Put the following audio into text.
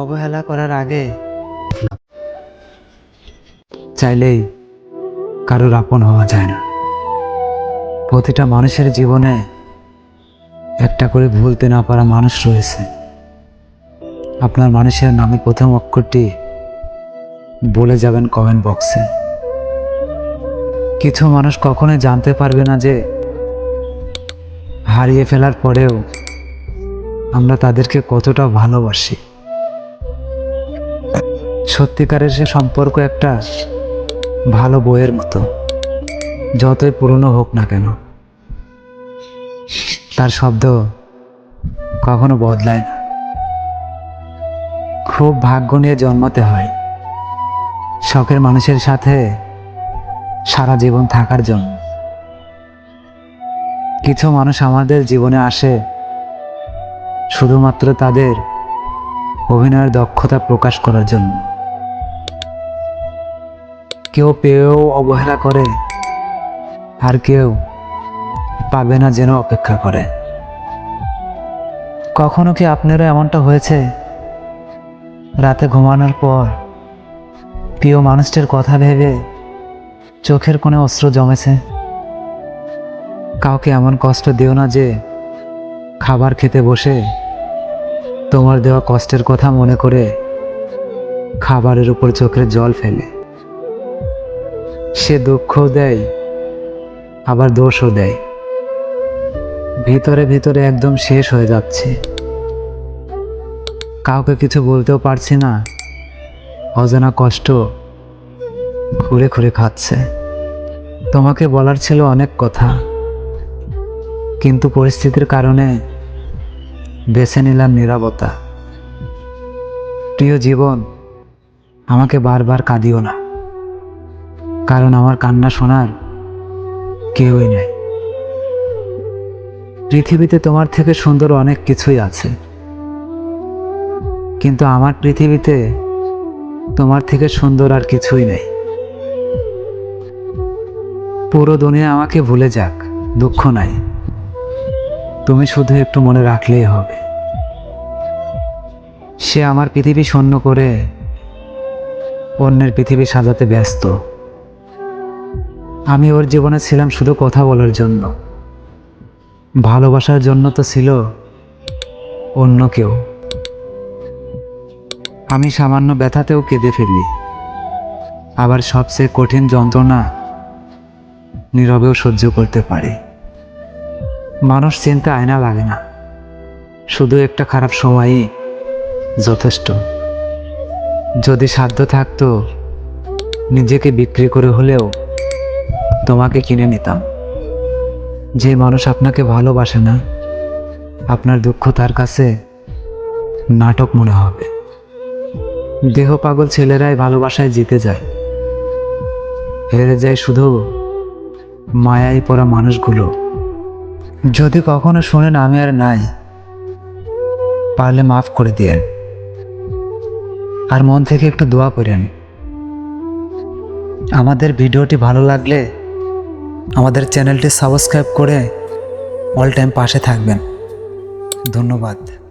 অবহেলা করার আগে। চাইলেই কারোর আপন হওয়া যায় না। প্রতিটা মানুষের জীবনে একটা করে ভুলতে না পারা মানুষ রয়েছে। আপনার মানুষের নামে প্রথম অক্ষরটি বলে যাবেন কমেন্ট বক্সে কিছু মানুষ কখনোই জানতে পারবে না যে হারিয়ে ফেলার পরেও আমরা তাদেরকে কতটা ভালোবাসি। সত্যিকারের সে সম্পর্ক একটা ভালো বইয়ের মতো। যতই পুরনো হোক না কেন, তার শব্দ কখনো বদলায় না। খুব ভাগ্য নিয়ে জন্মাতে হয় শখের মানুষের সাথে সারা জীবন থাকার জন্য। কিছু মানুষ আমাদের জীবনে আসে শুধুমাত্র তাদের অভিনয়ের দক্ষতা প্রকাশ করার জন্য। কেউ পেয়েও অবহেলা করে, আর কেউ পাবে না যেন অপেক্ষা করে। কখনো কি আপনারও এমনটা হয়েছে? রাতে ঘুমানোর পর প্রিয় মানুষটির কথা ভেবে চোখের কোণে অস্ত্র জমেছে। কাউকে এমন কষ্ট দিও না যে খাবার খেতে বসে তোমার দেওয়া কষ্টের কথা মনে করে খাবারের উপর চোখের জল ফেলে। সে দুঃখও দেয়, আবার দোষও দেয়। ভিতরে ভিতরে একদম শেষ হয়ে যাচ্ছে। কাউকে কিছু বলতেও পারছি না। অজানা কষ্ট ঘুরে ঘুরে খাচ্ছে। তোমাকে বলার ছিল অনেক কথা। কিন্তু পরিস্থিতির কারণে বেছে নিলাম নীরবতা। প্রিয় জীবন, আমাকে বারবার কাঁদিও না। কারণ আমার কান্না শোনার কেউই নেই। পৃথিবীতে তোমার থেকে সুন্দর অনেক কিছুই আছে। কিন্তু আমার পৃথিবীতে তোমার থেকে সুন্দর আর কিছুই নেই। পুরো দুনিয়া আমাকে ভুলে যাক, দুঃখ নাই। তুমি শুধু একটু মনে রাখলেই হবে। সে আমার পৃথিবী শূন্য করে অন্যের পৃথিবী সাজাতে ব্যস্ত। আমি ওর জীবনে ছিলাম শুধু কথা বলার জন্য। ভালোবাসার জন্য তো ছিল অন্য কেউ। আমি সামান্য ব্যথাতেও কেঁদে ফেলি। আবার সবচেয়ে কঠিন যন্ত্রণা নীরবেও সহ্য করতে পারি। মানুষ চিনতে আয়না লাগে না। শুধু একটা খারাপ সময়ই যথেষ্ট। যদি সাধ্য থাকতো, নিজেকে বিক্রি করে হলেও তোমাকে কিনে নিতাম। যে মানুষ আপনাকে ভালোবাসে না, আপনার দুঃখ তার কাছে নাটক মনে হবে। দেহ পাগল ছেলেরাই ভালোবাসায় জিতে যায়। হেরে যায় শুধু মায়ায় পড়া মানুষগুলো। যদি কখনো শোনেন আমি আর নাই, পারলে মাফ করে দিয়েন। আর মন থেকে একটু দোয়া করেন। আমাদের ভিডিওটি ভালো লাগলে আমাদের চ্যানেলটি সাবস্ক্রাইব করে অল টাইম পাশে থাকবেন। ধন্যবাদ।